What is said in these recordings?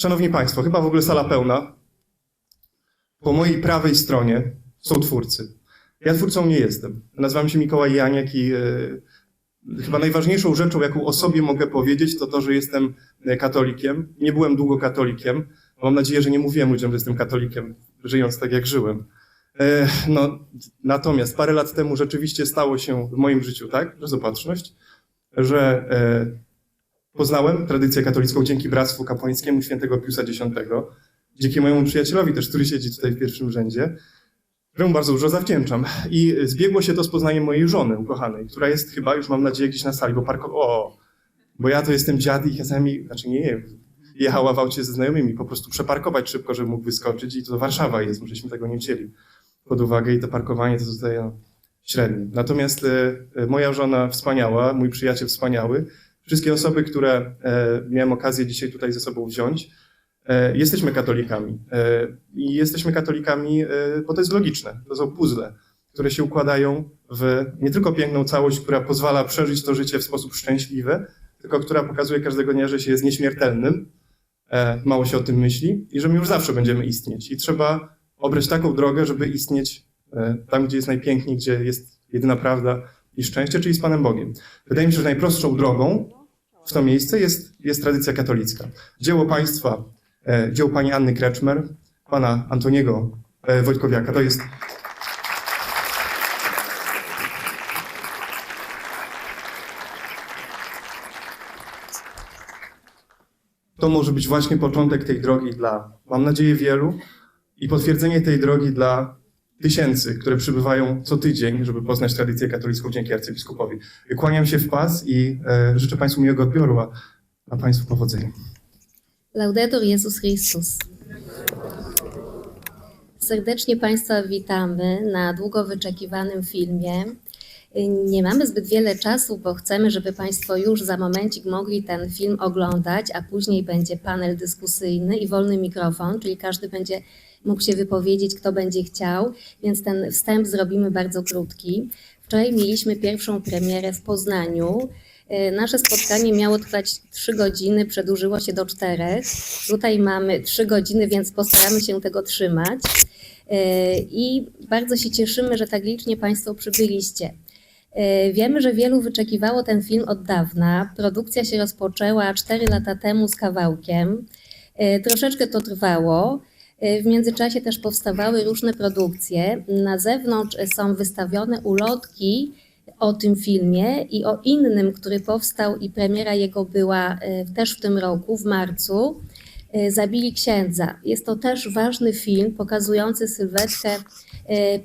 Szanowni Państwo, chyba w ogóle sala pełna. Po mojej prawej stronie są twórcy. Ja twórcą nie jestem. Nazywam się Mikołaj Janiak i e, chyba najważniejszą rzeczą, jaką o sobie mogę powiedzieć, to to, że jestem e, katolikiem. Nie byłem długo katolikiem. Mam nadzieję, że nie mówiłem ludziom, że jestem katolikiem, żyjąc tak, jak żyłem. E, No, natomiast parę lat temu rzeczywiście stało się w moim życiu tak, przez opatrzność, że poznałem tradycję katolicką dzięki Bractwu Kapłańskiemu Świętego Piusa X, dzięki mojemu przyjacielowi też, który siedzi tutaj w pierwszym rzędzie, któremu bardzo dużo zawdzięczam. I zbiegło się to z poznaniem mojej żony ukochanej, która jest chyba, już mam nadzieję, gdzieś na sali, bo parko... O, bo ja to jestem dziad i czasami, znaczy nie, nie, jechała w aucie ze znajomymi, po prostu przeparkować szybko, żeby mógł wyskoczyć i to Warszawa jest, żeśmy tego nie wzięli pod uwagę i to parkowanie to tutaj no, średnie. Natomiast e, e, moja żona wspaniała, mój przyjaciel wspaniały, wszystkie osoby, które e, miałem okazję dzisiaj tutaj ze sobą wziąć, e, jesteśmy katolikami. E, I jesteśmy katolikami, bo to jest logiczne. To są puzzle, które się układają w nie tylko piękną całość, która pozwala przeżyć to życie w sposób szczęśliwy, tylko która pokazuje każdego dnia, że się jest nieśmiertelnym. Mało się o tym myśli i że my już zawsze będziemy istnieć. I trzeba obrać taką drogę, żeby istnieć tam, gdzie jest najpiękniej, gdzie jest jedyna prawda i szczęście, czyli z Panem Bogiem. Wydaje mi się, że najprostszą drogą w to miejsce jest, jest tradycja katolicka. Dzieło państwa, e, dzieło pani Anny Kreczmer, pana Antoniego e, Wojtkowiaka, to jest to może być właśnie początek tej drogi dla, mam nadzieję, wielu i potwierdzenie tej drogi dla tysięcy, które przybywają co tydzień, żeby poznać tradycję katolicką dzięki arcybiskupowi. Kłaniam się w pas i e, życzę Państwu miłego odbioru, a, a Państwu powodzenia. Laudetur Jezus Chrystus. Serdecznie Państwa witamy na długo wyczekiwanym filmie. Nie mamy zbyt wiele czasu, bo chcemy, żeby Państwo już za momencik mogli ten film oglądać, a później będzie panel dyskusyjny i wolny mikrofon, czyli każdy będzie mógł się wypowiedzieć, kto będzie chciał, więc ten wstęp zrobimy bardzo krótki. Wczoraj mieliśmy pierwszą premierę w Poznaniu. E, Nasze spotkanie miało trwać 3 godziny, przedłużyło się do 4. Tutaj mamy 3 godziny, więc postaramy się tego trzymać. E, I bardzo się cieszymy, że tak licznie Państwo przybyliście. E, Wiemy, że wielu wyczekiwało ten film od dawna. Produkcja się rozpoczęła 4 lata temu z kawałkiem. E, Troszeczkę to trwało. E, W międzyczasie też powstawały różne produkcje. Na zewnątrz są wystawione ulotki o tym filmie i o innym, który powstał i premiera jego była też w tym roku, w marcu. Zabili księdza. Jest to też ważny film pokazujący sylwetkę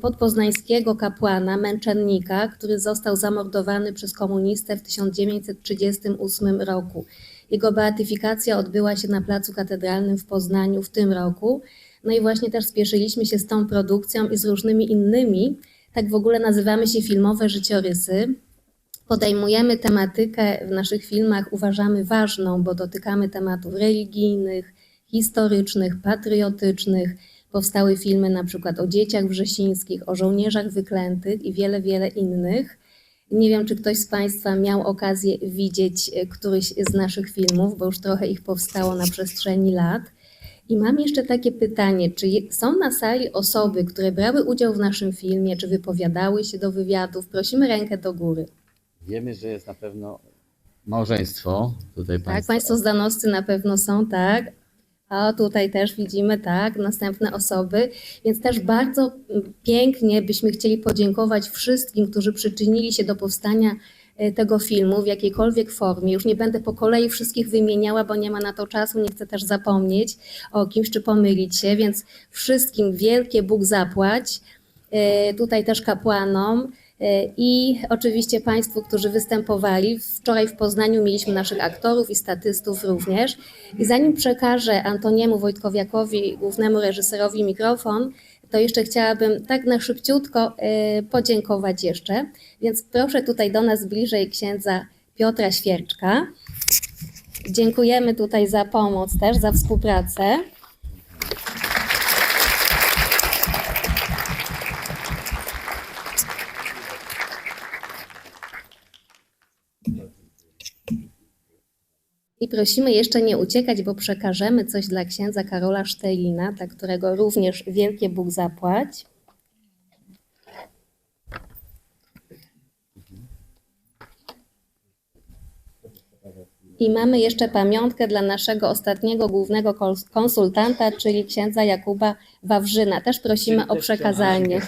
podpoznańskiego kapłana, męczennika, który został zamordowany przez komunistę w 1938 roku. Jego beatyfikacja odbyła się na Placu Katedralnym w Poznaniu w tym roku. No i właśnie też spieszyliśmy się z tą produkcją i z różnymi innymi. Tak w ogóle nazywamy się filmowe życiorysy. Podejmujemy tematykę w naszych filmach, uważamy ważną, bo dotykamy tematów religijnych, historycznych, patriotycznych. Powstały filmy na przykład o dzieciach wrzesińskich, o żołnierzach wyklętych i wiele, wiele innych. Nie wiem, czy ktoś z Państwa miał okazję widzieć e, któryś z naszych filmów, bo już trochę ich powstało na przestrzeni lat. I mam jeszcze takie pytanie, czy są na sali osoby, które brały udział w naszym filmie, czy wypowiadały się do wywiadów? Prosimy rękę do góry. Wiemy, że jest na pewno małżeństwo. Tutaj Tak, państwo. Państwo zdanoscy na pewno są, tak. A tutaj też widzimy, tak, następne osoby. Więc też bardzo pięknie byśmy chcieli podziękować wszystkim, którzy przyczynili się do powstania e, tego filmu w jakiejkolwiek formie. Już nie będę po kolei wszystkich wymieniała, bo nie ma na to czasu, nie chcę też zapomnieć o kimś czy pomylić się, więc wszystkim wielkie Bóg zapłać. E, Tutaj też kapłanom. E, I oczywiście Państwu, którzy występowali. Wczoraj w Poznaniu mieliśmy naszych aktorów i statystów również. I zanim przekażę Antoniemu Wojtkowiakowi, głównemu reżyserowi, mikrofon, to jeszcze chciałabym tak na szybciutko e, podziękować jeszcze. Więc proszę tutaj do nas bliżej księdza Piotra Świerczka. Dziękujemy tutaj za pomoc też, za współpracę. Prosimy jeszcze nie uciekać, bo przekażemy coś dla księdza Karola Sztelina, dla którego również wielkie Bóg zapłać. I mamy jeszcze pamiątkę dla naszego ostatniego głównego kons- konsultanta, czyli księdza Jakuba Wawrzyna. Też prosimy o przekazanie.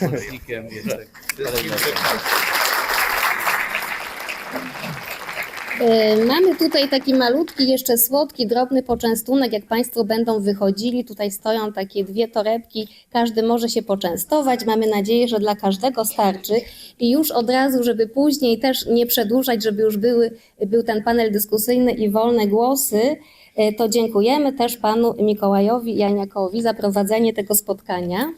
Y, Mamy tutaj taki malutki, jeszcze słodki, drobny poczęstunek, jak Państwo będą wychodzili. Tutaj stoją takie dwie torebki, każdy może się poczęstować. Mamy nadzieję, że dla każdego starczy. I już od razu, żeby później też nie przedłużać, żeby już były, był ten panel dyskusyjny i wolne głosy, y, to dziękujemy też Panu Mikołajowi Janiakowi za prowadzenie tego spotkania.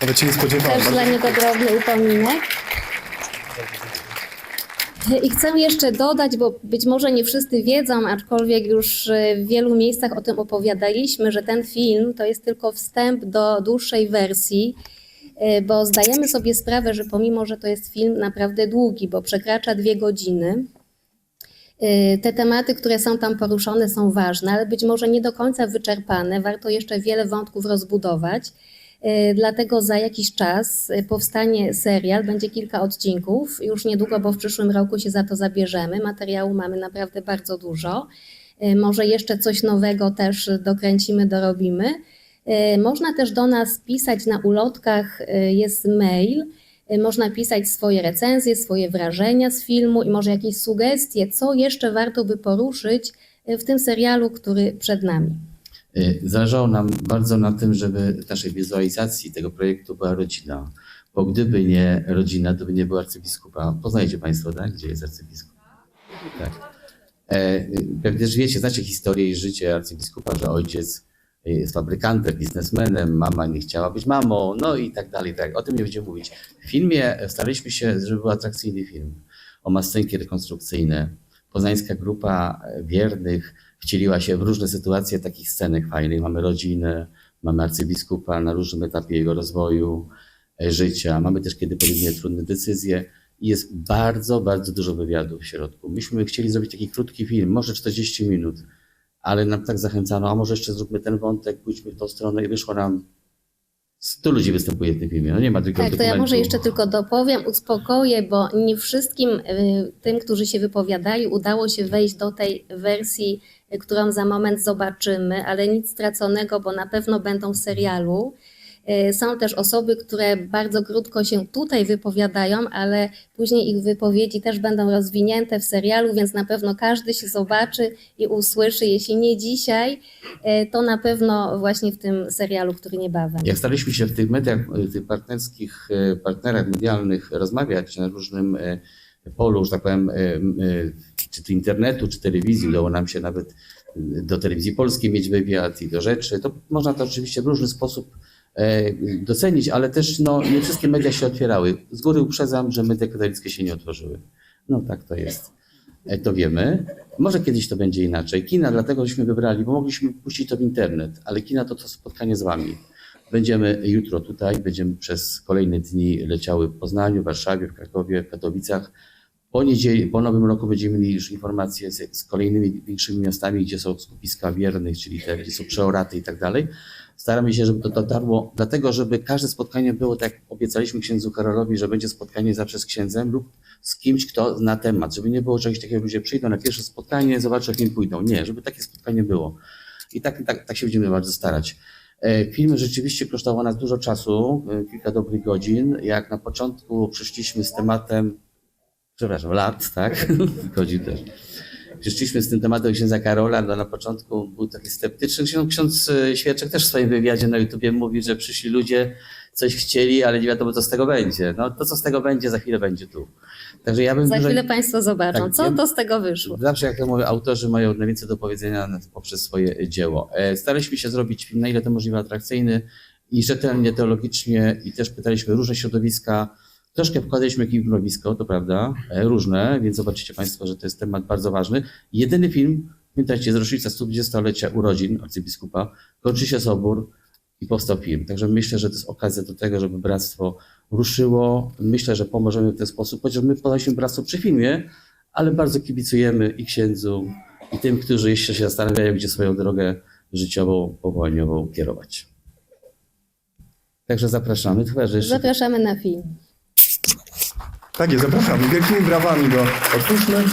Nawet się nie spodziewałem. Też dla niego drobny upominek. I chcę jeszcze dodać, bo być może nie wszyscy wiedzą, aczkolwiek już w wielu miejscach o tym opowiadaliśmy, że ten film to jest tylko wstęp do dłuższej wersji, e, bo zdajemy sobie sprawę, że pomimo, że to jest film naprawdę długi, bo przekracza dwie godziny, e, te tematy, które są tam poruszone, są ważne, ale być może nie do końca wyczerpane. Warto jeszcze wiele wątków rozbudować. E, Dlatego za jakiś czas e, powstanie serial, będzie kilka odcinków, już niedługo, bo w przyszłym roku się za to zabierzemy. Materiału mamy naprawdę bardzo dużo. E, Może jeszcze coś nowego też dokręcimy, dorobimy. Można też do nas pisać na ulotkach, jest mail. Można pisać swoje recenzje, swoje wrażenia z filmu i może jakieś sugestie, co jeszcze warto by poruszyć w tym serialu, który przed nami. Y, Zależało nam bardzo na tym, żeby w naszej wizualizacji tego projektu była rodzina. Bo gdyby nie rodzina, to by nie było arcybiskupa. Poznajecie Państwo, tak? Gdzie jest arcybiskup? Tak. E, y, Pewnie też wiecie, znacie historię i życie arcybiskupa, że ojciec jest fabrykantem, biznesmenem, mama nie chciała być mamą, no i tak dalej. Tak. O tym nie będziemy mówić. W filmie staraliśmy się, żeby był atrakcyjny film. O ma rekonstrukcyjne. Poznańska grupa wiernych wcieliła się w różne sytuacje takich scenek fajnych. Mamy rodzinę, mamy arcybiskupa na różnym etapie jego rozwoju, e, życia. Mamy też, kiedy podejmuje trudne decyzje. Jest bardzo, bardzo dużo wywiadów w środku. Myśmy chcieli zrobić taki krótki film, może 40 minut, ale nam tak zachęcano, a może jeszcze zróbmy ten wątek, pójdźmy w tą stronę i wyszło nam 100 ludzi występuje w tym filmie. No nie ma tylko Tak, to ja dokumentu. może jeszcze tylko dopowiem, uspokoję, bo nie wszystkim y, tym, którzy się wypowiadali, udało się wejść do tej wersji, którą za moment zobaczymy, ale nic straconego, bo na pewno będą w serialu. Y, Są też osoby, które bardzo krótko się tutaj wypowiadają, ale później ich wypowiedzi też będą rozwinięte w serialu, więc na pewno każdy się zobaczy i usłyszy. Jeśli nie dzisiaj, y, to na pewno właśnie w tym serialu, który niebawem. Jak staraliśmy się w tych mediach, w tych partnerskich e, partnerach medialnych rozmawiać na różnym e, polu, że tak powiem, e, e, czy to internetu, czy telewizji, udało nam się nawet e, do telewizji polskiej mieć wywiad i do rzeczy, to można to oczywiście w różny sposób e, docenić, ale też no, nie wszystkie media się otwierały. Z góry uprzedzam, że media katolickie się nie otworzyły. No tak to jest. E, To wiemy. Może kiedyś to będzie inaczej. Kina dlatego żeśmy wybrali, bo mogliśmy puścić to w internet, ale kina to to spotkanie z wami. Będziemy jutro tutaj, będziemy przez kolejne dni leciały w Poznaniu, Warszawie, w Krakowie, w Katowicach. Po, niedzieli, po nowym roku będziemy mieli już informacje z, z kolejnymi większymi miastami, gdzie są skupiska wiernych, czyli te, gdzie są przeoraty i tak dalej. Staramy się, żeby to dotarło, dlatego żeby każde spotkanie było tak, jak obiecaliśmy księdzu Karolowi, że będzie spotkanie zawsze z księdzem lub z kimś, kto zna temat, żeby nie było czegoś takiego, że ludzie przyjdą na pierwsze spotkanie, zobaczą, jak im pójdą. Nie, żeby takie spotkanie było. I tak, tak, tak się będziemy bardzo starać. E, Film rzeczywiście kosztował nas dużo czasu, e, kilka dobrych godzin. Jak na początku przyszliśmy z tematem, przepraszam, lat, tak? Godzin też. Przyszliśmy z tym tematem księdza Karola, no na początku był taki sceptyczny. Ksiądz, ksiądz e, Świerczek też w swoim wywiadzie na YouTubie mówi, że przyszli ludzie, coś chcieli, ale nie wiadomo, co z tego będzie. No to, co z tego będzie, za chwilę będzie tu. Także ja bym Za dużo- chwilę Państwo zobaczą, Tak, co ja- to z tego wyszło. Zawsze, jak to mówię, autorzy mają najwięcej do powiedzenia poprzez swoje dzieło. E, Staraliśmy się zrobić film na ile to możliwe atrakcyjny i rzetelnie, teologicznie i też pytaliśmy różne środowiska. Troszkę wkładaliśmy ekipnowisko, to prawda, e, różne, więc zobaczycie Państwo, że to jest temat bardzo ważny. Jedyny film, pamiętajcie, z rocznica 120-lecia urodzin arcybiskupa, kończy się sobór i powstał film. Także myślę, że to jest okazja do tego, żeby bractwo ruszyło. Myślę, że pomożemy w ten sposób, chociaż my podaliśmy bractwo przy filmie, ale bardzo kibicujemy i księdzu, i tym, którzy jeszcze się zastanawiają, gdzie swoją drogę życiową, powołaniową kierować. Także zapraszamy. Chyba, jeszcze Zapraszamy na film. Tak jest, zapraszamy. Wielkimi brawami go otwórzmy.